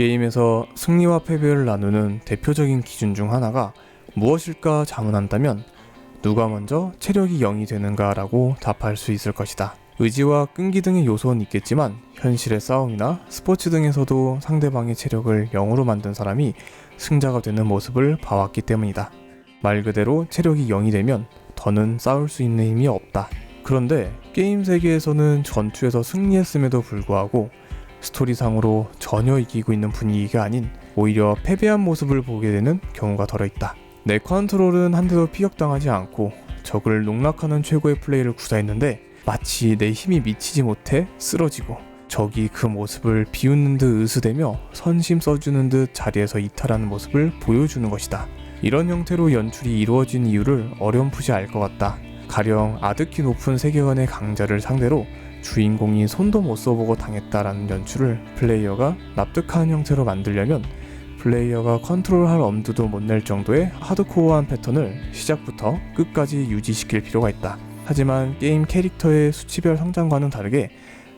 게임에서 승리와 패배를 나누는 대표적인 기준 중 하나가 무엇일까 자문한다면 누가 먼저 체력이 0이 되는가라고 답할 수 있을 것이다. 의지와 끈기 등의 요소는 있겠지만 현실의 싸움이나 스포츠 등에서도 상대방의 체력을 0으로 만든 사람이 승자가 되는 모습을 봐왔기 때문이다. 말 그대로 체력이 0이 되면 더는 싸울 수 있는 힘이 없다. 그런데 게임 세계에서는 전투에서 승리했음에도 불구하고 스토리상으로 전혀 이기고 있는 분위기가 아닌 오히려 패배한 모습을 보게 되는 경우가 덜어 있다. 내 컨트롤은 한 대도 피격당하지 않고 적을 농락하는 최고의 플레이를 구사했는데 마치 내 힘이 미치지 못해 쓰러지고 적이 그 모습을 비웃는 듯 으스대며 선심 써주는 듯 자리에서 이탈하는 모습을 보여주는 것이다. 이런 형태로 연출이 이루어진 이유를 어렴풋이 알 것 같다. 가령 아득히 높은 세계관의 강자를 상대로 주인공이 손도 못 써보고 당했다라는 연출을 플레이어가 납득하는 형태로 만들려면 플레이어가 컨트롤할 엄두도 못 낼 정도의 하드코어한 패턴을 시작부터 끝까지 유지시킬 필요가 있다. 하지만 게임 캐릭터의 수치별 성장과는 다르게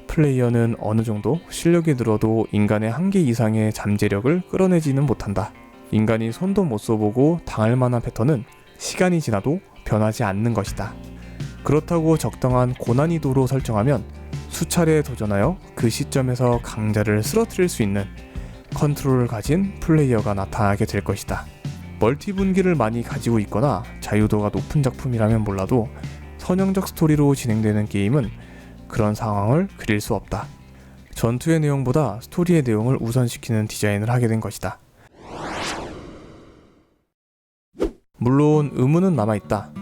플레이어는 어느 정도 실력이 늘어도 인간의 한계 이상의 잠재력을 끌어내지는 못한다. 인간이 손도 못 써보고 당할 만한 패턴은 시간이 지나도 변하지 않는 것이다. 그렇다고 적당한 고난이도로 설정하면 수차례 도전하여 그 시점에서 강자를 쓰러뜨릴 수 있는 컨트롤을 가진 플레이어가 나타나게 될 것이다. 멀티 분기를 많이 가지고 있거나 자유도가 높은 작품이라면 몰라도 선형적 스토리로 진행되는 게임은 그런 상황을 그릴 수 없다. 전투의 내용보다 스토리의 내용을 우선시키는 디자인을 하게 된 것이다. 물론 의문은 남아있다.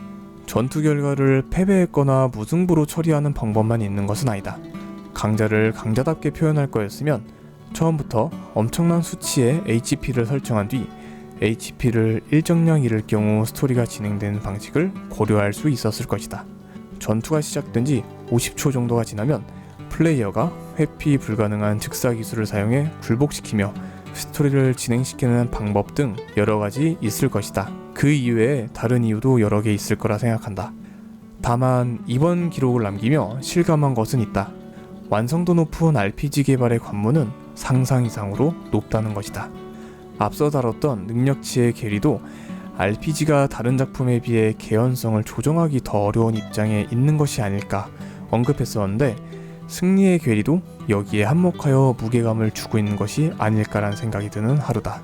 전투 결과를 패배했거나 무승부로 처리하는 방법만 있는 것은 아니다. 강자를 강자답게 표현할 거였으면 처음부터 엄청난 수치의 HP를 설정한 뒤 HP를 일정량 잃을 경우 스토리가 진행되는 방식을 고려할 수 있었을 것이다. 전투가 시작된 지 50초 정도가 지나면 플레이어가 회피 불가능한 즉사 기술을 사용해 굴복시키며 스토리를 진행시키는 방법 등 여러 가지 있을 것이다. 그 이외에 다른 이유도 여러 개 있을 거라 생각한다. 다만 이번 기록을 남기며 실감한 것은 있다. 완성도 높은 RPG 개발의 관문은 상상 이상으로 높다는 것이다. 앞서 다뤘던 능력치의 괴리도 RPG가 다른 작품에 비해 개연성을 조정하기 더 어려운 입장에 있는 것이 아닐까 언급했었는데 승리의 괴리도 여기에 한몫하여 무게감을 주고 있는 것이 아닐까라는 생각이 드는 하루다.